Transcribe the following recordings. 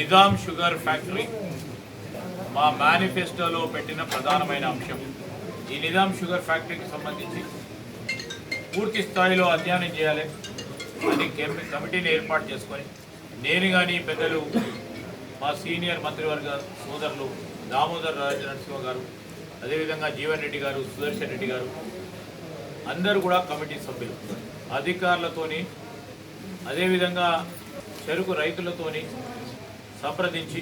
Nizam sugar factory. మా మేనిఫెస్టోలో పెట్టిన ప్రధానమైన అంశం ఈ నిజాం షుగర్ ఫ్యాక్టరీకి సంబంధించి పూర్తి స్థాయిలో అధ్యయనం చేయాలి. అది కమిటీని ఏర్పాటు చేసుకొని నేను కానీ పెద్దలు మా సీనియర్ మంత్రివర్గ సోదరులు దామోదర్ రాజ నరసింహ గారు అదేవిధంగా జీవన్ రెడ్డి గారు సుదర్శన్ రెడ్డి గారు అందరూ కూడా కమిటీ సభ్యులు. అధికారులతోని అదేవిధంగా చెరుకు రైతులతోని సంప్రదించి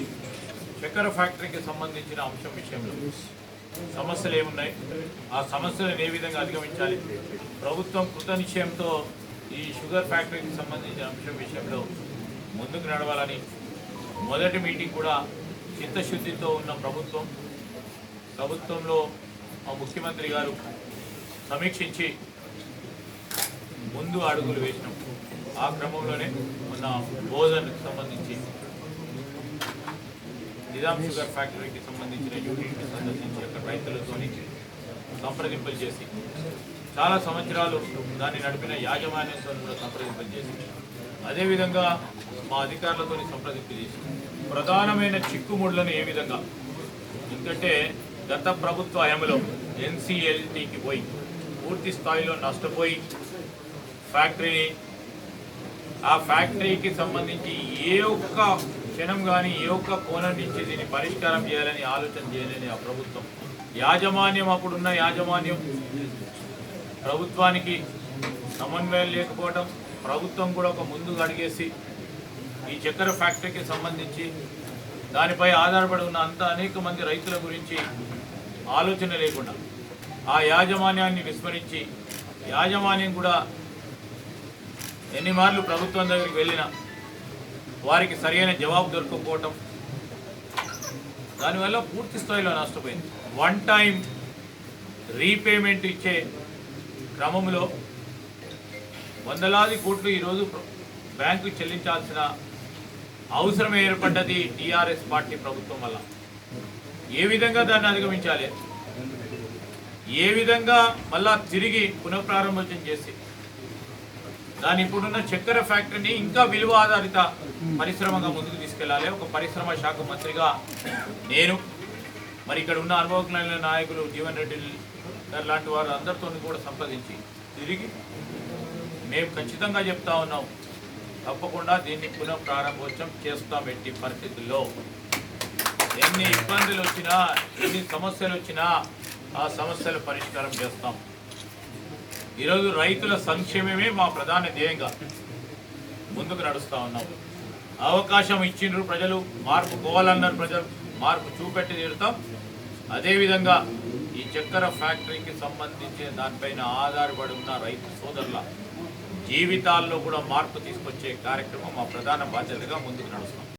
చక్కెర ఫ్యాక్టరీకి సంబంధించిన అంశం విషయంలో సమస్యలు ఏమున్నాయి? ఆ సమస్యలను ఏ విధంగా అధిగమించాలి? ప్రభుత్వం కృత నిశ్చయంతో ఈ షుగర్ ఫ్యాక్టరీకి సంబంధించిన అంశం విషయంలో ముందుకు నడవాలని మొదటి మీటింగ్ కూడా చిత్తశుద్ధితో ఉన్న ప్రభుత్వం ప్రభుత్వంలో మా ముఖ్యమంత్రి గారు సమీక్షించి ముందు అడుగులు వేసినాం. ఆ క్రమంలోనే మన భోజన్కి సంబంధించి నిజాం షుగర్ ఫ్యాక్టరీకి సంబంధించిన యూనిట్ని సందర్శించి అక్కడ రైతులతోని సంప్రదింపులు చేసి చాలా సంవత్సరాలు దాన్ని నడిపిన యాజమాన్యంతో కూడా సంప్రదింపులు చేసి అదేవిధంగా మా అధికారులతో సంప్రదింపులు చేసి ప్రధానమైన చిక్కుముళ్ళను ఏ విధంగా? ఎందుకంటే గత ప్రభుత్వ హయాంలో ఎన్సీఎల్టీకి పోయి పూర్తి స్థాయిలో నష్టపోయి ఫ్యాక్టరీని ఆ ఫ్యాక్టరీకి సంబంధించి ఏ ఒక్క క్షణం కానీ ఏ ఒక్క కోణం నుంచి దీన్ని పరిష్కారం చేయాలని ఆలోచన చేయలేని ఆ ప్రభుత్వం. యాజమాన్యం అప్పుడున్న యాజమాన్యం ప్రభుత్వానికి సమన్వయం లేకపోవడం ప్రభుత్వం కూడా ఒక ముందుకు అడిగేసి ఈ చక్కెర ఫ్యాక్టరీకి సంబంధించి దానిపై ఆధారపడి ఉన్న అంత అనేక మంది రైతుల గురించి ఆలోచన లేకుండా ఆ యాజమాన్యాన్ని విస్మరించి యాజమాన్యం కూడా ఎన్ని మార్లు ప్రభుత్వం దగ్గరికి వెళ్ళినా వారికి సరైన జవాబు దొరకకపోవటం. దానివల్ల పూర్తి స్థాయిలో నష్టపోయింది. వన్ టైం రీపేమెంట్ ఇచ్చే క్రమంలో వందలాది కోట్లు ఈరోజు బ్యాంకు చెల్లించాల్సిన అవసరం ఏర్పడ్డది టీఆర్ఎస్ పార్టీ ప్రభుత్వం వల్ల. ఏ విధంగా దాన్ని అధిగమించాలి? ఏ విధంగా మళ్ళా తిరిగి పునఃప్రారంభోచన చేసి దాని ఇప్పుడున్న చక్కెర ఫ్యాక్టరీని ఇంకా విలువ ఆధారిత పరిశ్రమగా ముందుకు తీసుకెళ్ళాలి. ఒక పరిశ్రమ శాఖ మంత్రిగా నేను మరి ఇక్కడ ఉన్న అనుభవజ్ఞులైన నాయకులు జీవన్ రెడ్డి గారు లాంటి వారు అందరితో కూడా సంప్రదించి తిరిగి మేము ఖచ్చితంగా చెప్తా ఉన్నాం. తప్పకుండా దీన్ని పునః ప్రారంభోత్సవం చేస్తాం ఎట్టి పరిస్థితుల్లో. ఎన్ని ఇబ్బందులు వచ్చినా ఎన్ని సమస్యలు వచ్చినా ఆ సమస్యలు పరిష్కారం చేస్తాం. ఈరోజు రైతుల సంక్షేమమే మా ప్రధాన ధ్యేయంగా ముందుకు నడుస్తూ ఉన్నాం. అవకాశం ఇచ్చిండ్రు ప్రజలు మార్పు పోవాలన్నారు ప్రజలు మార్పు చూపెట్టి తీరుతాం. అదేవిధంగా ఈ చక్కెర ఫ్యాక్టరీకి సంబంధించిన దానిపైన ఆధారపడి ఉన్న రైతు సోదరుల జీవితాల్లో కూడా మార్పు తీసుకొచ్చే కార్యక్రమం మా ప్రధాన బాధ్యతగా ముందుకు నడుస్తాం.